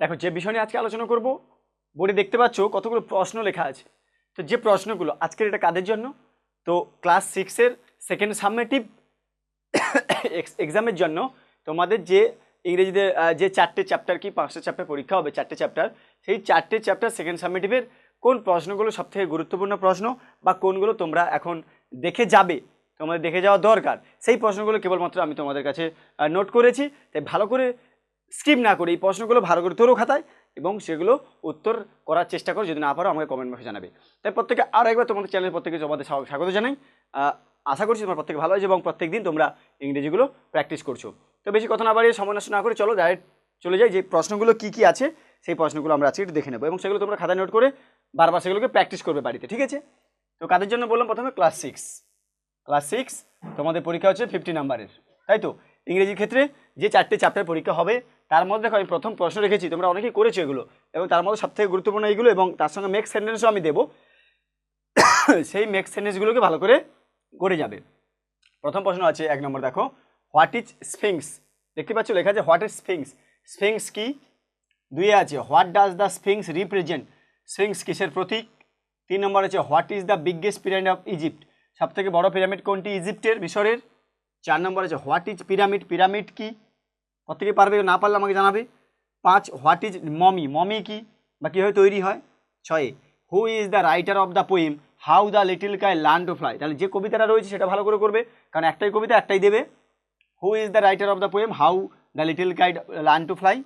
দেখো, যে বিষয় নিয়ে আজকে আলোচনা করব, বোর্ডে দেখতে পাচ্ছ কতগুলো প্রশ্ন লেখা আছে। তো যে প্রশ্নগুলো আজকের এটা কাদের জন্য? তো ক্লাস সিক্সের সেকেন্ড সাবমেটিভ এক্সামের জন্য তোমাদের যে ইংরেজিতে যে চারটে চ্যাপ্টার কি, পাঁচটা চ্যাপ্টার পরীক্ষা হবে, চারটে চ্যাপ্টার, সেই চারটে চ্যাপ্টার সেকেন্ড সাবমেটিভের কোন প্রশ্নগুলো সবথেকে গুরুত্বপূর্ণ প্রশ্ন বা কোনগুলো তোমরা এখন দেখে যাবে, তোমাদের দেখে যাওয়া দরকার, সেই প্রশ্নগুলো কেবলমাত্র আমি তোমাদের কাছে নোট করেছি। তাই ভালো করে স্কিপ না করে এই প্রশ্নগুলো ভালো করে তোরও খাতায় এবং সেগুলো উত্তর করার চেষ্টা করো, যদি না পারো আমাকে কমেন্ট বক্সে জানাবে। তাই প্রত্যেকে আরও একবার তোমাদের চ্যানেল প্রত্যেকে তোমাদের স্বাগত জানাই। আশা করছি তোমার প্রত্যেকে ভালো হয়েছে এবং প্রত্যেক দিন তোমরা ইংরেজিগুলো প্র্যাকটিস করছ। তো বেশি কথা না বাড়িয়ে সময় নষ্ট না করে চলো ডাইরেক্ট চলে যাই, যে প্রশ্নগুলো কি কি আছে সেই প্রশ্নগুলো আমরা আজকে দেখে নেব এবং সেগুলো তোমরা খাতায় নোট করে বারবার সেগুলোকে প্র্যাকটিস করবে বাড়িতে, ঠিক আছে? তো কাদের জন্য বললাম প্রথমে? ক্লাস সিক্স ক্লাস সিক্স তোমাদের পরীক্ষা হচ্ছে ফিফটি নাম্বারের তাই তো? ইংরেজির ক্ষেত্রে যে চারটে চ্যাপ্টার পরীক্ষা হবে তার মধ্যে দেখো, আমি প্রথম প্রশ্ন রেখেছি, তোমরা অনেকেই করেছ এগুলো। এবং তার মধ্যে সবথেকে গুরুত্বপূর্ণ এইগুলো এবং তার সঙ্গে মেক সেন্টেন্সও আমি দেবো। সেই মেক সেন্টেন্সগুলোকে ভালো করে করে যাবে। প্রথম প্রশ্ন আছে, এক নম্বর দেখো হোয়াট ইজ স্ফিংস দেখতে পাচ্ছ, লেখা আছে হোয়াট ইজ স্ফিংস স্ফিংস কি? দুইয়ে আছে what does the sphinx represent sphinx কিসের প্রতীক? তিন নম্বর আছে what is the biggest pyramid of Egypt সব থেকে বড় পিরামিড কোনটি? ইজিপ্টের মিশরের। চার নম্বর আছে হোয়াট ইজ পিরামিড পিরামিড কি? প্রত্যেকে পারবে না পারলে আমাকে জানাবে? পাঁচ হোয়াট ইজ মমি মমি কি? বা কীভাবে তৈরি হয়? ছয়ে who is the writer of the poem how the little kite learn to fly তাহলে যে কবিতাটা রয়েছে সেটা ভালো করে করবে। কারণ একটাই কবিতা, একটাই দেবে। Who is the writer of the poem how the little kite learn to fly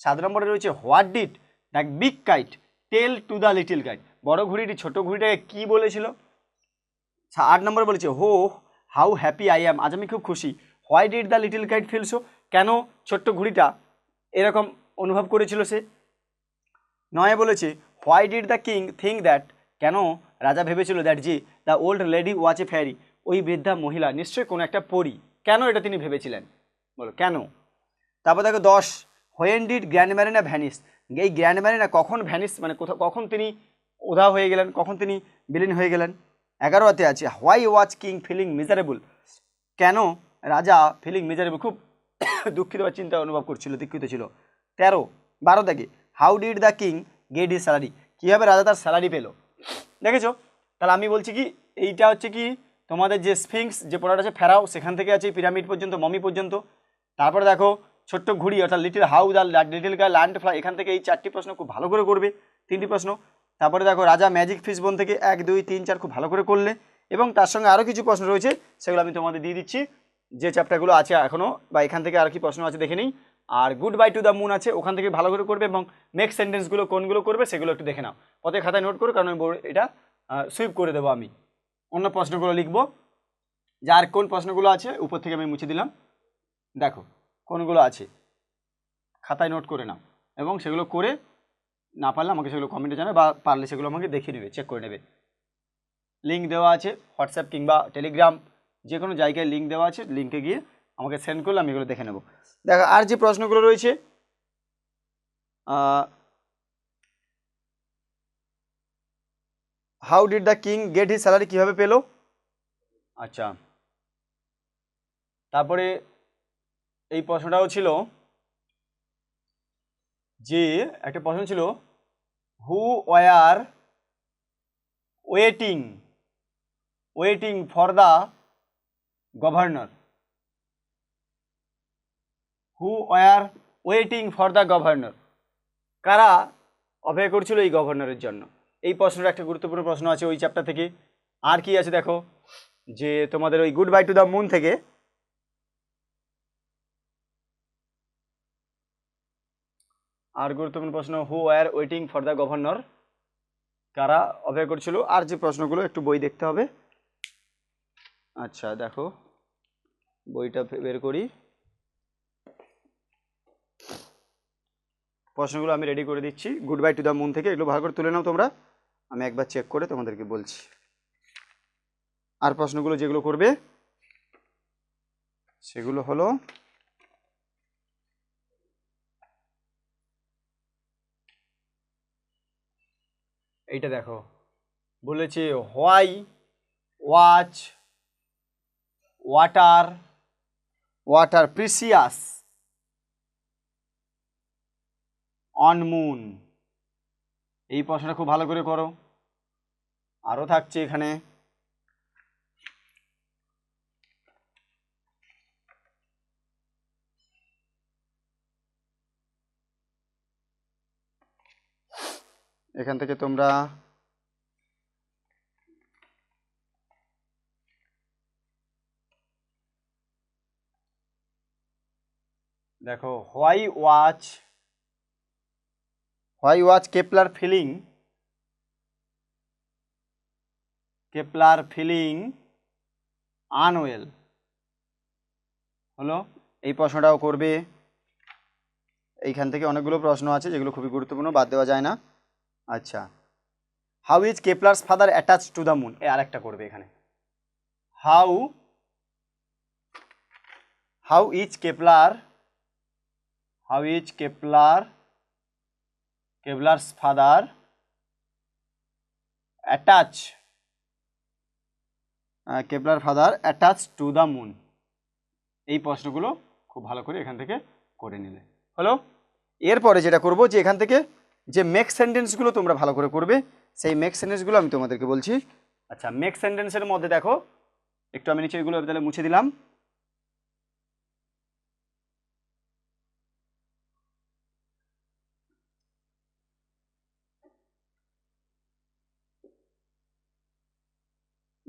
সাত নম্বরে রয়েছে what did the big kite tell to the little kite বড় ঘুড়িটি, ছোট ঘুড়িটাকে কী বলেছিল? আট নম্বর বলেছে হো হাউ হ্যাপি আই অ্যাম আজ আমি খুব খুশি। Why did the little kite feel so কেন ছোট্ট ঘুড়িটা এরকম অনুভব করেছিল সে? নয় বলেছে why did the king think that কেন রাজা ভেবেছিল that G the old lady was a fairy ওই বৃদ্ধা মহিলা নিশ্চয়ই কোনো একটা পরী। কেন এটা তিনি ভেবেছিলেন? বলো, কেন? তারপর দেখো, দশ when did grand Marina vanish এই গ্র্যান্ড ম্যারিনা কখন ভ্যানিস মানে কোথাও, কখন তিনি উধা হয়ে গেলেন, কখন তিনি বিলীন হয়ে গেলেন? এগারোতে আছে why was king feeling miserable কেন রাজা ফিলিং মিজারেবল খুব দুঃখিত বা চিন্তা অনুভব করছিল দুঃখিত ছিল। তেরো, বারো থেকে how did the king get his salary কীভাবে রাজা তার স্যালারি পেল? দেখেছ? তাহলে আমি বলছি কি, এইটা হচ্ছে কি, তোমাদের যে স্ফিংস যে পড়াটা আছে ফেরাও সেখান থেকে আছে পিরামিড পর্যন্ত মমি পর্যন্ত। তারপরে দেখো, ছোট্ট ঘুড়ি, অর্থাৎ little how the little kite learn fly এখান থেকে এই চারটি প্রশ্ন খুব ভালো করে করবে, তিনটি প্রশ্ন। তারপরে দেখো, রাজা ম্যাজিক ফিস বোন থেকে এক, দুই, তিন, চার খুব ভালো করে করলে, এবং তার সঙ্গে আরও কিছু প্রশ্ন রয়েছে, সেগুলো আমি তোমাদের দিয়ে দিচ্ছি। যে চ্যাপ্টারগুলো আছে এখনও বা এখান থেকে আর কি প্রশ্ন আছে দেখে নিই। আর goodbye to the moon আছে, ওখান থেকে ভালো করে করবে এবং নেক্সট সেন্টেন্সগুলো কোনগুলো করবে সেগুলো একটু দেখে নাও। পথে খাতায় নোট করো, কারণ আমি এটা সুইপ করে দেবো আমি। অন্য প্রশ্নগুলো লিখব। যার কোন প্রশ্নগুলো আছে, উপর থেকে আমি মুছে দিলাম। দেখো, কোনগুলো আছে? খাতায় নোট করে নাও। এবং সেগুলো করে না পারলে আমাকে সেগুলো কমেন্টে জানাবে বা পারলে সেগুলো আমাকে দেখিয়ে নেবে চেক করে নেবে। লিঙ্ক দেওয়া আছে হোয়াটসঅ্যাপ কিংবা টেলিগ্রাম যে কোনো জায়গায় লিঙ্ক দেওয়া আছে লিঙ্কে গিয়ে আমাকে সেন্ড করলে আমি এগুলো দেখে নেব। দেখো আর যে প্রশ্নগুলো রয়েছে how did the king get his salary কীভাবে পেল? আচ্ছা। তারপরে এই প্রশ্নটাও ছিল যে একটা প্রশ্ন ছিল who were waiting waiting for the governor. Who were waiting for the governor কারা অপেক্ষা করছিল এই গভর্নরের জন্য? এই প্রশ্নটা একটা গুরুত্বপূর্ণ প্রশ্ন আছে ওই চ্যাপ্টার থেকে। আর কি আছে দেখো? যে তোমাদের ওই goodbye to the moon থেকে আর গুরুত্বপূর্ণ প্রশ্ন who are waiting for the governor কারা অপেক্ষা করছিল? আর যে প্রশ্নগুলো একটু বই দেখতে হবে। আচ্ছা দেখো। বইটা বের করি। প্রশ্নগুলো আমি রেডি করে দিচ্ছি। Goodbye to the moon থেকে এগুলো ভালো করে তুলে নাও তোমরা। আমি একবার চেক করে তোমাদেরকে বলছি। আর প্রশ্নগুলো যেগুলো করবে, সেগুলো হলো, এইটা দেখো। বলেছে, why was water water precious on moon এই প্রশ্নটা খুব ভালো করে করো। আরও থাকছে এখানে। এখান থেকে তোমরা দেখো, why was why was Kepler feeling Kepler feeling, unwell. হলো, এই প্রশ্নটাও করবে। এইখান থেকে অনেকগুলো প্রশ্ন আছে, যেগুলো খুবই গুরুত্বপূর্ণ, বাদ দেওয়া যায় না। আচ্ছা। How is Kepler's father attach to the moon এ আরেকটা করবে এখানে। How how is Kepler how is Kepler, Kepler's father, attach Kepler father, attach to the moon. এই প্রশ্নগুলো খুব ভালো করে এখান থেকে করে নিলে। হলো? এরপরে যেটা করব যে এখান থেকে যে মেক সেন্টেন্সগুলো তোমরা ভালো করে করবে, সেই মেক সেন্টেন্সগুলো আমি তোমাদেরকে বলছি। আচ্ছা মেক সেন্টেন্সের মধ্যে দেখো, একটু আমি নিচে এগুলো তাহলে মুছে দিলাম।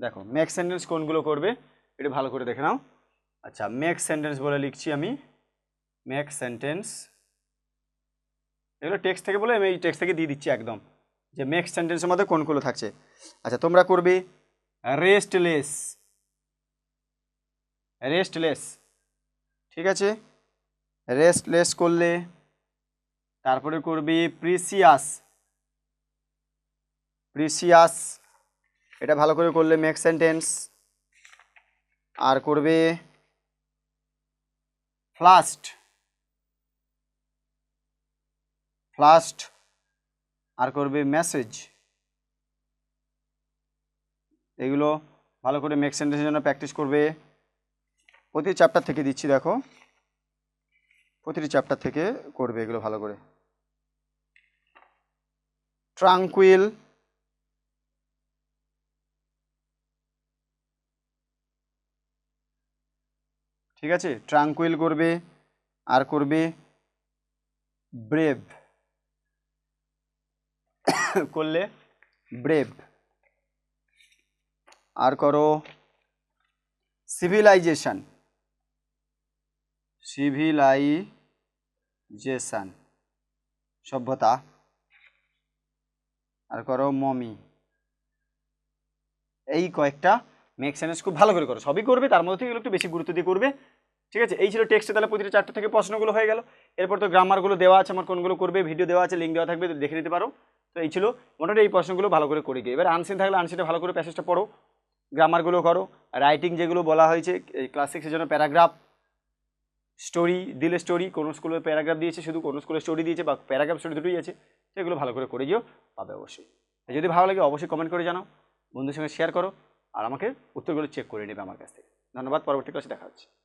দেখো মেক সেন্টেন্স কোনগুলো করবে একটু ভালো করে দেখে নাও। আচ্ছা মেক সেন্টেন্স বলে লিখছি আমি। মেক সেন্টেন্স এগুলো টেক্সট থেকে বলে আমি এই টেক্সট থেকে দিয়ে দিচ্ছি একদম। যে মেক সেন্টেন্সের মধ্যে কোনগুলো থাকছে। আচ্ছা তোমরা করবে রেস্টলেস রেস্টলেস ঠিক আছে? রেস্টলেস করলে তারপরে করবে প্রিসিয়াস প্রিসিয়াস এটা ভালো করে করলে মেক সেন্টেন্স আর করবে ফ্লাস্ট ফ্লাস্ট আর করবে মেসেজ এগুলো ভালো করে মেক সেন্টেন্সের জন্য প্র্যাকটিস করবে। প্রতি চ্যাপ্টার থেকে দিচ্ছি দেখো। প্রতিটি চ্যাপ্টার থেকে করবে এগুলো ভালো করে। ট্রাঙ্কুইল ঠিক আছে? ট্রাঙ্কুইল করবে, আর করবে ব্রেভ করলে ব্রেভ আর করো সিভিলাইজেশন সিভিলাইজেশন সভ্যতা। আর করো মমি। এই কয়েকটা মেক সেন্স খুব ভালো করে করো। সবই করবে, তার মধ্যে থেকে একটু বেশি গুরুত্ব দিয়ে করবে। ঠিক আছে? এই ছিল টেক্সটে তাহলে প্রতিটা চারটে থেকে প্রশ্নগুলো হয়ে গেল। এরপর তো গ্রামারগুলো দেওয়া আছে, আমার কোনগুলো করবে ভিডিও দেওয়া আছে লিঙ্ক দেওয়া থাকবে, তো দেখে নিতে পারো। তো এই ছিল মোটামুটি এই প্রশ্নগুলো ভালো করে করে গিয়ে। এবার আনসিন থাকলে আনসিনটা ভালো করে প্যাসেজটা পড়ো গ্রামারগুলো করো রাইটিং যেগুলো বলা হয়েছে ক্লাস সিক্সের জন্য প্যারাগ্রাফ স্টোরি দিলে স্টোরি কোনো স্কুলে প্যারাগ্রাফ দিয়েছে, শুধু কোনো স্কুলে স্টোরি দিয়েছে, বা প্যারাগ্রাফ স্টোরি দুটোই আছে, সেগুলো ভালো করে করে গিয়েও পাবে অবশ্যই। যদি ভালো লাগে, অবশ্যই কমেন্ট করে জানাও। বন্ধুর সঙ্গে শেয়ার করো। আর আমাকে উত্তরগুলো চেক করে নেবে আমার কাছ থেকে। ধন্যবাদ পরবর্তী ক্লাসে দেখা হচ্ছে।